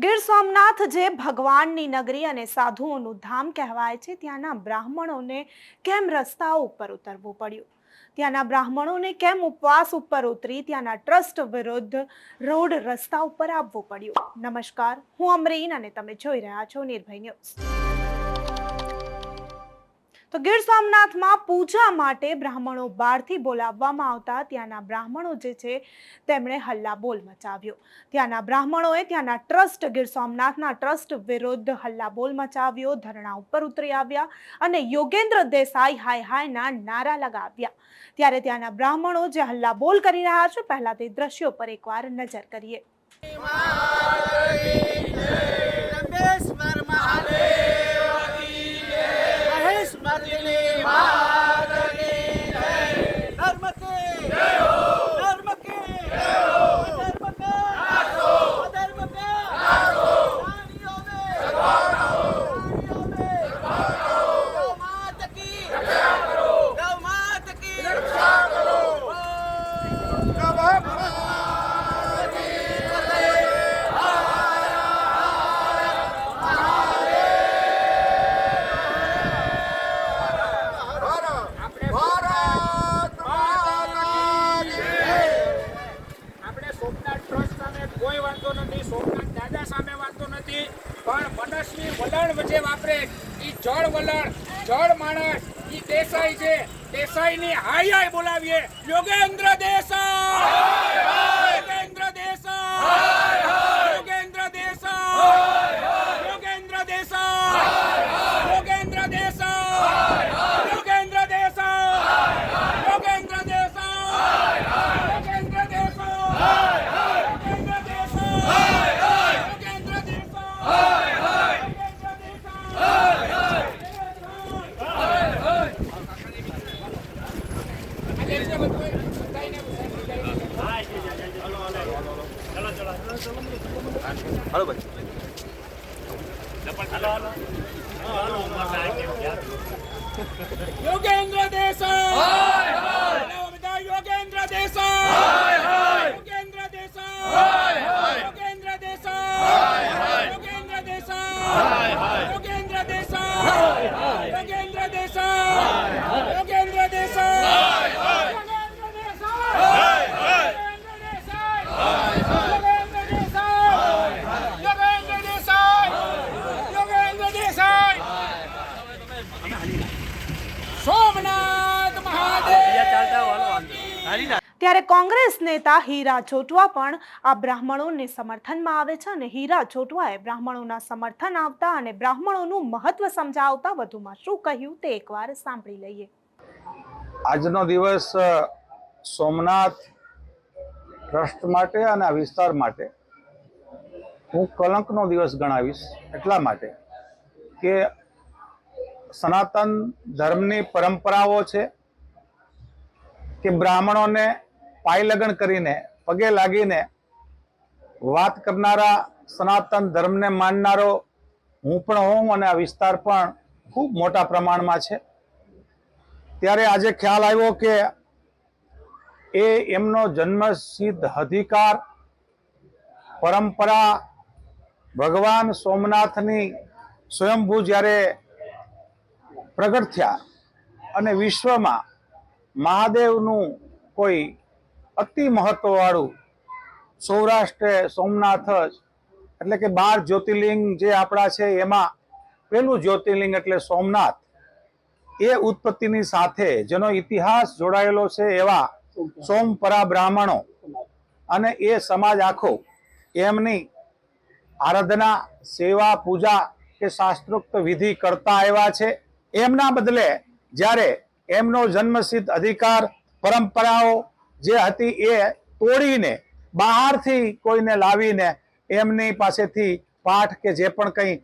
જે ભગવાનની નગરી અને સાધુઓનું ધામ કહેવાય છે, ત્યાંના બ્રાહ્મણોને કેમ રસ્તા ઉપર ઉતરવું પડ્યું? ત્યાંના બ્રાહ્મણોને કેમ ઉપવાસ ઉપર ઉતરી? ત્યાંના ટ્રસ્ટ વિરુદ્ધ રોડ રસ્તા ઉપર આવવું પડ્યું? નમસ્કાર, હું અમરીન અને તમે જોઈ રહ્યા છો નિર્ભય ન્યૂઝ. તો ગીર સોમનાથમાં પૂજા માટે બ્રાહ્મણો બહારથી બોલાવવામાં આવતા ત્યાંના બ્રાહ્મણો જે છે, તેમણે હલ્લા બોલ મચાવ્યો. ત્યાંના બ્રાહ્મણોએ ત્યાંના ટ્રસ્ટ, ગીર સોમનાથના ટ્રસ્ટ વિરુદ્ધ હલ્લા બોલ મચાવ્યો, ધરણા ઉપર ઉતરી આવ્યા અને યોગેન્દ્ર દેસાઈ હાય હાયના નારા લગાવ્યા. ત્યારે ત્યાંના બ્રાહ્મણો જે હલ્લા બોલ કરી રહ્યા છે પહેલા તે દ્રશ્યો પર એકવાર નજર કરીએ રમેશ્વર મહાદેવ મહેશ મર્દિની માત કી જય ધર્મ કે ધર્મ કે ધર્મ કે અધર્મ કે પ્રાણીઓ મે પ્રાણીઓ મે ગૌ માત કી ગૌ માત કી રક્ષા કરો આપણે સોમનાથ ટ્રસ્ટ સામે કોઈ વાંધો નથી સોમનાથ દાદા સામે વાંધો નથી પણ મનસ્વી વચ્ચે વાપરે ઈ જળ વલણ જળ માણસ ઈ દેસાઈ છે દેસાઈની હાય હાય બોલાવીએ. યોગેન્દ્ર દેસાઈ! યોગેન્દ્ર દેસાઈ! યોગેન્દ્ર ભાઈ યોગેન્દ્ર દેસાઈ. યોગેન્દ્ર દેસાઈ. યોગેન્દ્ર દેસાઈ યોગેન્દ્ર દેસાઈ. યોગેન્દ્ર દેસાઈ યોગેન્દ્ર દેસાઈ યોગેન્દ્ર દેસાઈ યોગેન્દ્ર દેસાઈ યોગેન્દ્ર દેસાઈ યોગેન્દ્ર દેસાઈ યોગેન્દ્ર દેસાઈ સોમનાથ મહાદેવ ત્યારે કોંગ્રેસ નેતા હીરા જોટવા પણ આ બ્રાહ્મણોને સમર્થનમાં આવે છે અને હીરા જોટવાએ બ્રાહ્મણોના સમર્થન આવતા અને બ્રાહ્મણોનું મહત્વ સમજાવતા વધુમાં શું કહ્યું તે એકવાર સાંભળી લઈએ. આજનો દિવસ સોમનાથ ટ્રસ્ટ માટે અને આ વિસ્તાર માટે હું કલંકનો દિવસ ગણાવીશ એટલા માટે કે સનાતન ધર્મની પરંપરાઓ છે કે બ્રાહ્મણોને પાયલગન કરીને, પગે લાગીને વાત કરનારા સનાતન ધર્મને માનનારો હું પણ હોઉં અને આ વિસ્તાર પણ ખૂબ મોટા પ્રમાણમાં છે. ત્યારે આજે ખ્યાલ આવ્યો કે એ એમનો જન્મસિદ્ધ અધિકાર, પરંપરા, ભગવાન સોમનાથની સ્વયંભૂ જ્યારે પ્રગટ થયા અને વિશ્વમાં મહાદેવનું કોઈ અતિ મહત્વવાળું સૌરાષ્ટ્ર સોમનાથ જ. એટલે કે બાર જ્યોતિર્લિંગ જે આપણા છે એમાં પેલું જ્યોતિર્લિંગ એટલે સોમનાથ. એ ઉત્પત્તિની સાથે જેનો ઇતિહાસ જોડાયેલો છે એવા સોમપરા બ્રાહ્મણો અને એ સમાજ આખો એમની આરાધના, સેવા, પૂજા કે શાસ્ત્રોક્ત વિધિ કરતા આવ્યા છે. એમના બદલે જ્યારે એમનો જન્મસિદ્ધ અધિકાર, પરંપરાઓ જે હતી એ તોડીને બહારથી કોઈને લાવીને એમની પાસેથી પાઠ કે જે પણ કંઈ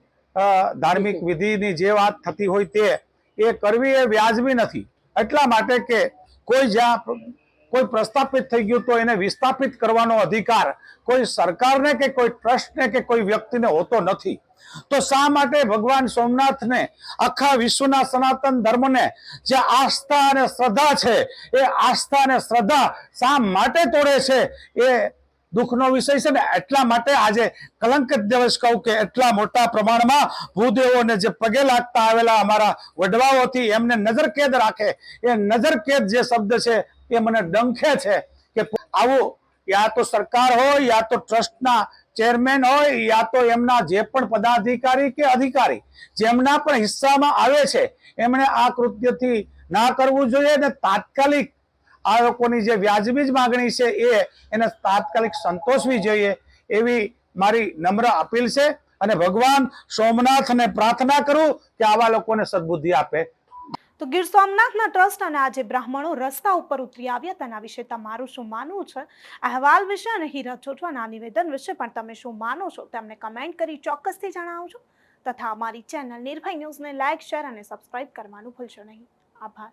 ધાર્મિક વિધિની જે વાત થતી હોય તે એ કરવી એ વ્યાજબી નથી. એટલા માટે કે કોઈ જ્યાં કોઈ પ્રસ્થાપિત થઈ ગયું તો એને વિસ્થાપિત કરવાનો અધિકાર કોઈ સરકારને કે કોઈ ટ્રસ્ટને કે કોઈ વ્યક્તિને હોતો નથી. તો શા માટે ભગવાન સોમનાથને આખા વિશ્વના સનાતન ધર્મને જે આસ્થા અને શ્રદ્ધા છે, એ આસ્થા અને શ્રદ્ધા શા માટે તોડે છે, એ દુઃખનો વિષય છે ને એટલા માટે આજે કલંકિત દિવસ કહું કે એટલા મોટા પ્રમાણમાં ભૂદેવોને જે પગે લાગતા આવેલા અમારા વડવાઓથી એમને નજરકેદ રાખે. એ નજરકેદ જે શબ્દ છે એ મને ડંખે છે કે આવું, યા તો સરકાર હોય, યા તો ટ્રસ્ટના ચેરમેન હોય, યા તો એમના જે પણ પદાધિકારી કે અધિકારી જેમના પણ હિસ્સામાં આવે છે, એમણે આ કૃત્યથી ના કરવું જોઈએ અને તાત્કાલિક આ લોકોની જે વ્યાજબી જ માગણી છે એ એને તાત્કાલિક સંતોષવી જોઈએ એવી મારી નમ્ર અપીલ છે અને ભગવાન સોમનાથને પ્રાર્થના કરું કે આવા લોકોને સદબુદ્ધિ આપે. તો ગીર સોમનાથના ટ્રસ્ટ અને આજે બ્રાહ્મણો રસ્તા ઉપર ઉતરી આવ્યા તેના વિશે તમારું શું માનવું છે? અહેવાલ વિશે અને હીરા ચોટવાના નિવેદન વિશે પણ તમે શું માનો છો? તેમને કમેન્ટ કરી ચોક્કસથી જણાવજો. તથા અમારી ચેનલ નિર્ભય ન્યૂઝને લાઇક શેર અને સબસ્ક્રાઇબ કરવાનું ભૂલશો નહીં. આભાર.